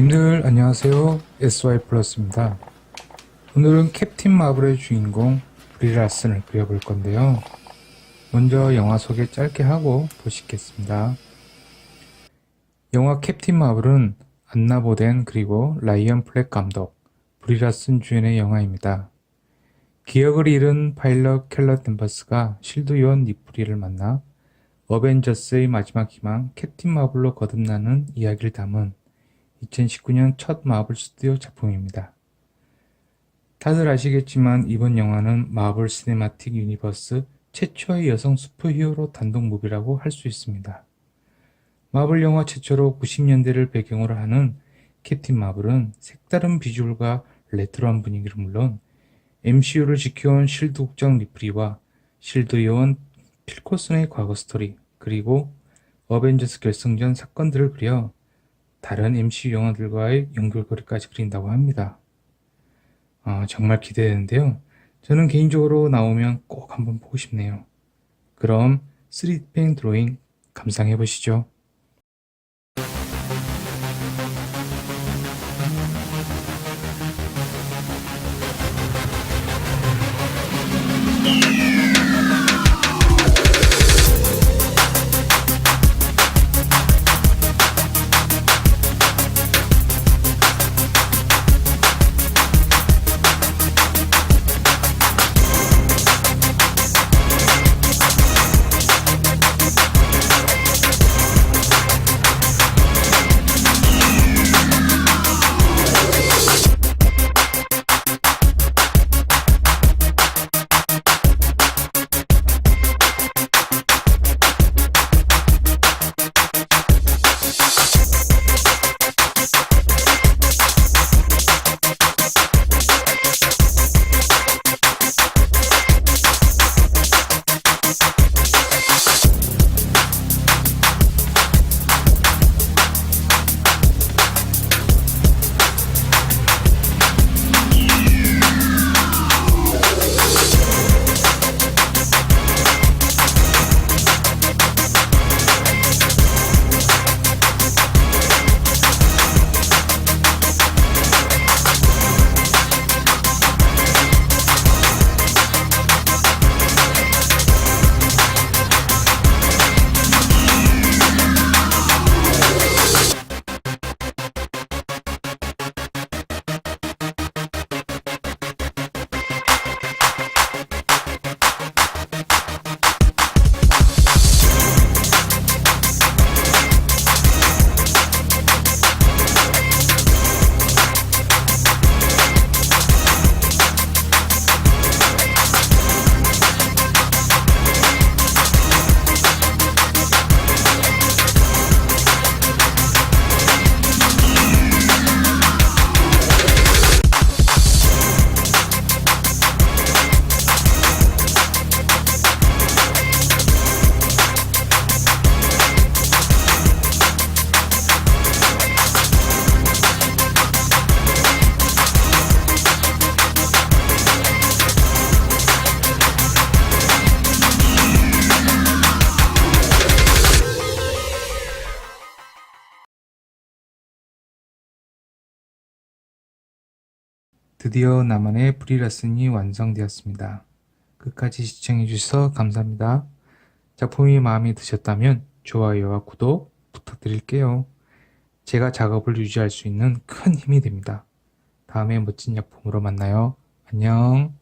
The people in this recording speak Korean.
님들 안녕하세요. SY 플러스입니다. 오늘은 캡틴 마블의 주인공 브리라슨을 그려볼 건데요. 먼저 영화 소개 짧게 하고 보시겠습니다. 영화 캡틴 마블은 안나 보덴 그리고 라이언 플렉 감독 브리라슨 주연의 영화입니다. 기억을 잃은 파일럿 켈러 댄버스가 실드 요원 니프리를 만나 어벤져스의 마지막 희망 캡틴 마블로 거듭나는 이야기를 담은 2019년 첫 마블 스튜디오 작품입니다. 다들 아시겠지만 이번 영화는 마블 시네마틱 유니버스 최초의 여성 슈퍼히어로 단독 무비라고 할 수 있습니다. 마블 영화 최초로 90년대를 배경으로 하는 캡틴 마블은 색다른 비주얼과 레트로한 분위기를 물론 MCU를 지켜온 실드 국장 리프리와 실드 요원 필코슨의 과거 스토리 그리고 어벤져스 결승전 사건들을 그려 다른 MC 영화들과의 연결고리까지 그린다고 합니다. 아, 정말 기대되는데요. 저는 개인적으로 나오면 꼭 한번 보고 싶네요. 그럼 3D 드로잉 감상해 보시죠. 드디어 나만의 브리라슨이 완성되었습니다. 끝까지 시청해주셔서 감사합니다. 작품이 마음에 드셨다면 좋아요와 구독 부탁드릴게요. 제가 작업을 유지할 수 있는 큰 힘이 됩니다. 다음에 멋진 작품으로 만나요. 안녕.